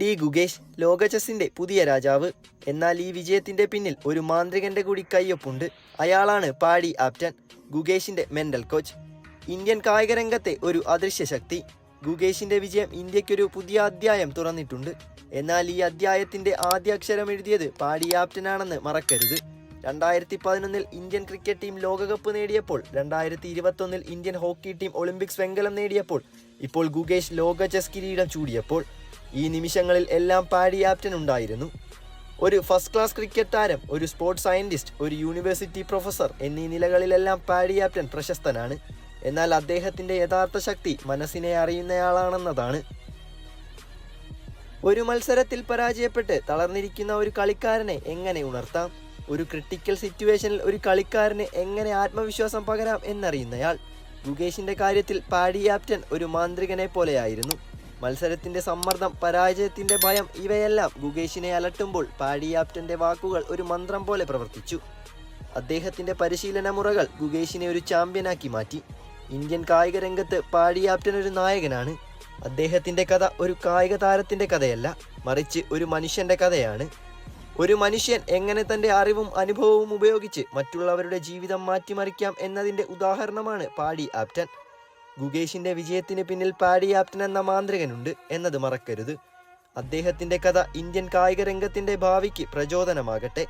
D Gukesh ലോക ചെസ്സിന്റെ പുതിയ രാജാവ്. എന്നാൽ ഈ വിജയത്തിന്റെ പിന്നിൽ ഒരു മാന്ത്രികന്റെ കൂടി കയ്യൊപ്പുണ്ട്. അയാളാണ് പാടി ആപ്റ്റൻ ഗുഗേഷിന്റെ മെന്റൽ കോച്ച്. ഇന്ത്യൻ കായിക രംഗത്തെ ഒരു അദൃശ്യ ശക്തി. ഗുഗേഷിന്റെ വിജയം ഇന്ത്യക്കൊരു പുതിയ അധ്യായം തുറന്നിട്ടുണ്ട്. എന്നാൽ ഈ അധ്യായത്തിന്റെ ആദ്യ അക്ഷരം എഴുതിയത് പാടി ആപ്റ്റനാണെന്ന് മറക്കരുത്. രണ്ടായിരത്തി പതിനൊന്നിൽ ഇന്ത്യൻ ക്രിക്കറ്റ് ടീം ലോകകപ്പ് നേടിയപ്പോൾ രണ്ടായിരത്തി ഇരുപത്തൊന്നിൽ ഇന്ത്യൻ ഹോക്കി ടീം ഒളിമ്പിക്സ് വെങ്കലം നേടിയപ്പോൾ ഇപ്പോൾ ഗുഗേഷ് ലോക ചെസ് കിരീടം ചൂടിയപ്പോൾ ഈ നിമിഷങ്ങളിൽ എല്ലാം ഉണ്ടായിരുന്നു. ഒരു ഫസ്റ്റ് ക്ലാസ് ക്രിക്കറ്റ് താരം ഒരു സ്പോർട്സ് സയന്റിസ്റ്റ് ഒരു യൂണിവേഴ്സിറ്റി പ്രൊഫസർ എന്നീ നിലകളിലെല്ലാം പാഡി ആപ്റ്റൻ പ്രശസ്തനാണ്. എന്നാൽ അദ്ദേഹത്തിന്റെ യഥാർത്ഥ ശക്തി മനസ്സിനെ അറിയുന്നയാളാണെന്നതാണ്. ഒരു മത്സരത്തിൽ പരാജയപ്പെട്ട് തളർന്നിരിക്കുന്ന ഒരു കളിക്കാരനെ എങ്ങനെ ഉണർത്താം? ഒരു ക്രിട്ടിക്കൽ സിറ്റുവേഷനിൽ ഒരു കളിക്കാരന് എങ്ങനെ ആത്മവിശ്വാസം പകരാം എന്നറിയുന്നയാൾ. ഗുഗേഷിന്റെ കാര്യത്തിൽ പാഡി ആപ്റ്റൻ ഒരു മാന്ത്രികനെ പോലെയായിരുന്നു. മത്സരത്തിന്റെ സമ്മർദ്ദം പരാജയത്തിന്റെ ഭയം ഇവയെല്ലാം ഗുഗേഷിനെ അലട്ടുമ്പോൾ പാഡിയാപ്റ്റന്റെ വാക്കുകൾ ഒരു മന്ത്രം പോലെ പ്രവർത്തിച്ചു. അദ്ദേഹത്തിന്റെ പരിശീലന മുറകൾ ഗുഗേഷിനെ ഒരു ചാമ്പ്യനാക്കി മാറ്റി. ഇന്ത്യൻ കായിക രംഗത്ത് പാഡിയാപ്റ്റൻ ഒരു നായകനാണ്. അദ്ദേഹത്തിന്റെ കഥ ഒരു കായിക താരത്തിന്റെ കഥയല്ല മറിച്ച് ഒരു മനുഷ്യന്റെ കഥയാണ്. ഒരു മനുഷ്യൻ എങ്ങനെ തന്റെ അറിവും അനുഭവവും ഉപയോഗിച്ച് മറ്റുള്ളവരുടെ ജീവിതം മാറ്റിമറിക്കാം എന്നതിന്റെ ഉദാഹരണമാണ് പാടി ആപ്റ്റൻ ഗുഗേഷിന്റെ വിജയത്തിന് പിന്നിൽ ആപ്റ്റൻ എന്ന മാന്ത്രികനുണ്ട് എന്നത് മറക്കരുത്. അദ്ദേഹത്തിന്റെ കഥ ഇന്ത്യൻ കായിക രംഗത്തിന്റെ ഭാവിക്ക് പ്രചോദനമാകട്ടെ.